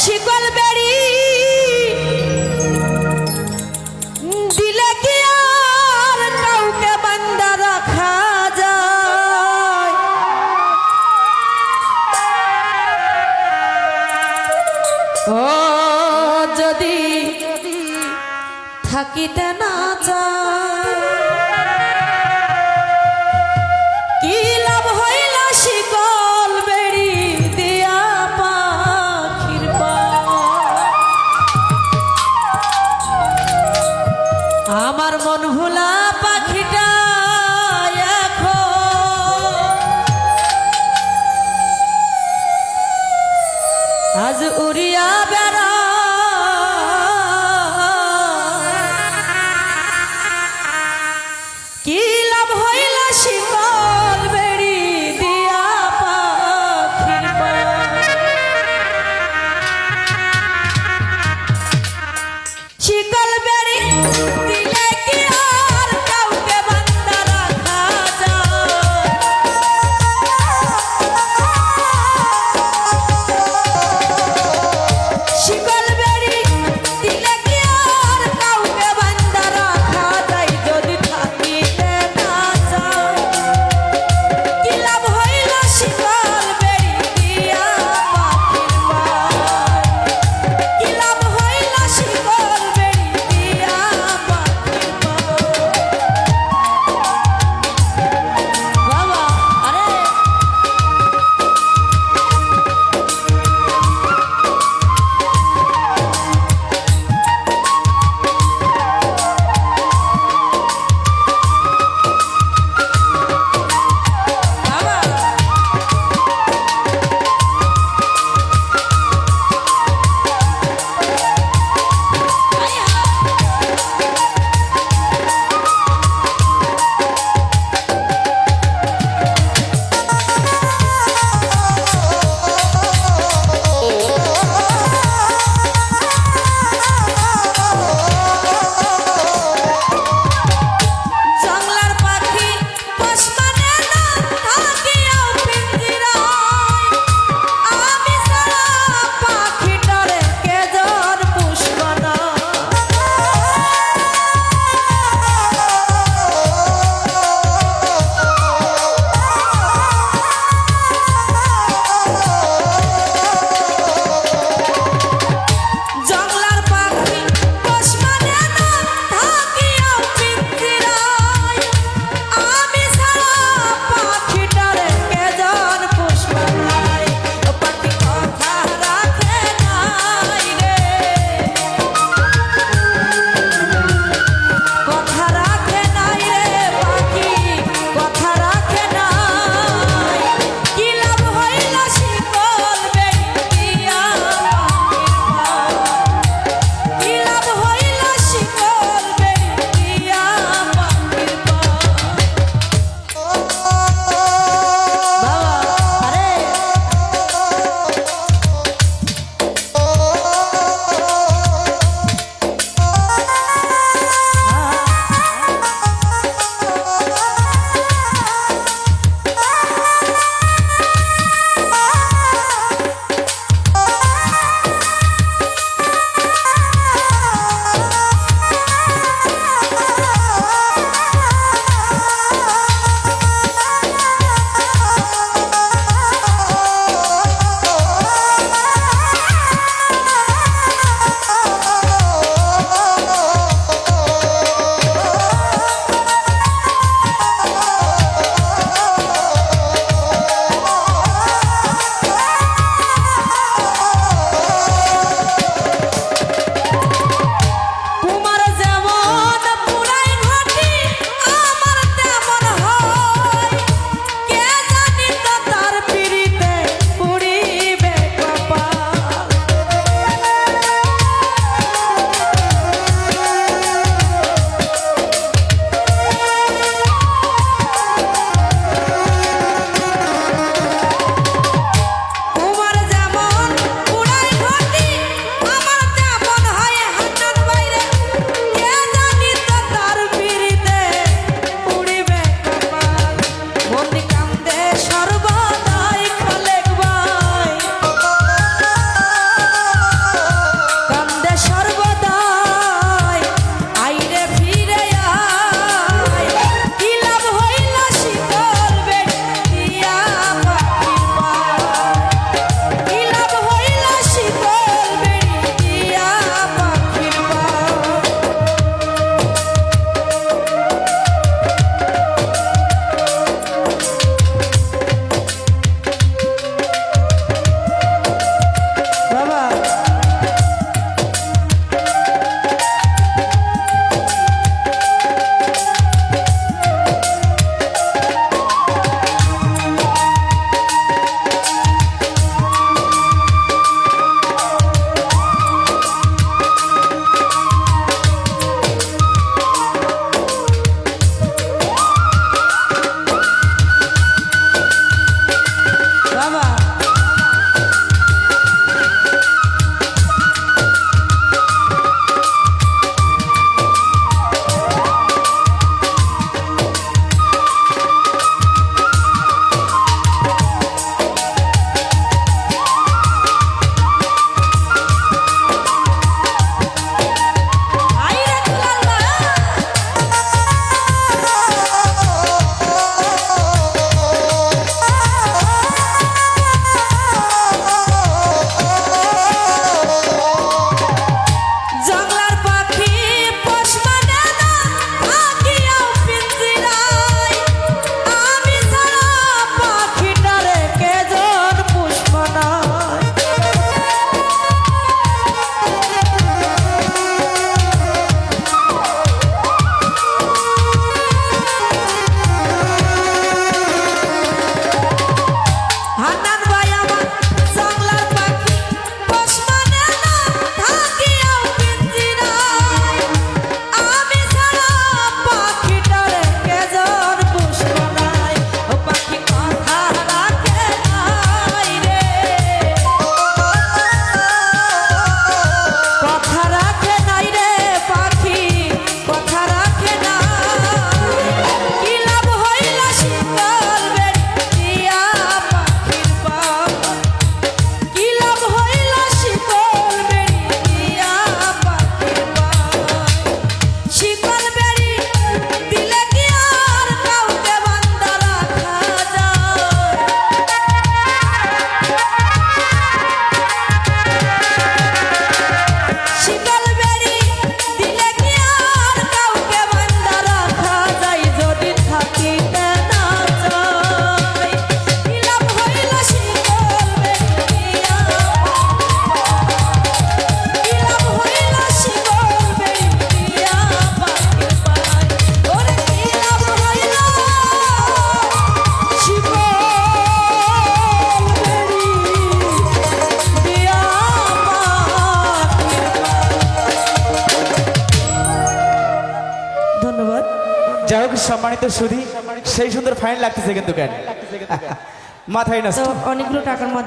শিকল বেড়ি কি আর কাউকে বান্দা যায়? যদি থাকিতে না চায় আজ উড়িয়া সম্মানিত সুধী সেই সুন্দর ফাইন লাগতেছে কিন্তু কেন? মাথায় না অনেকগুলো টাকার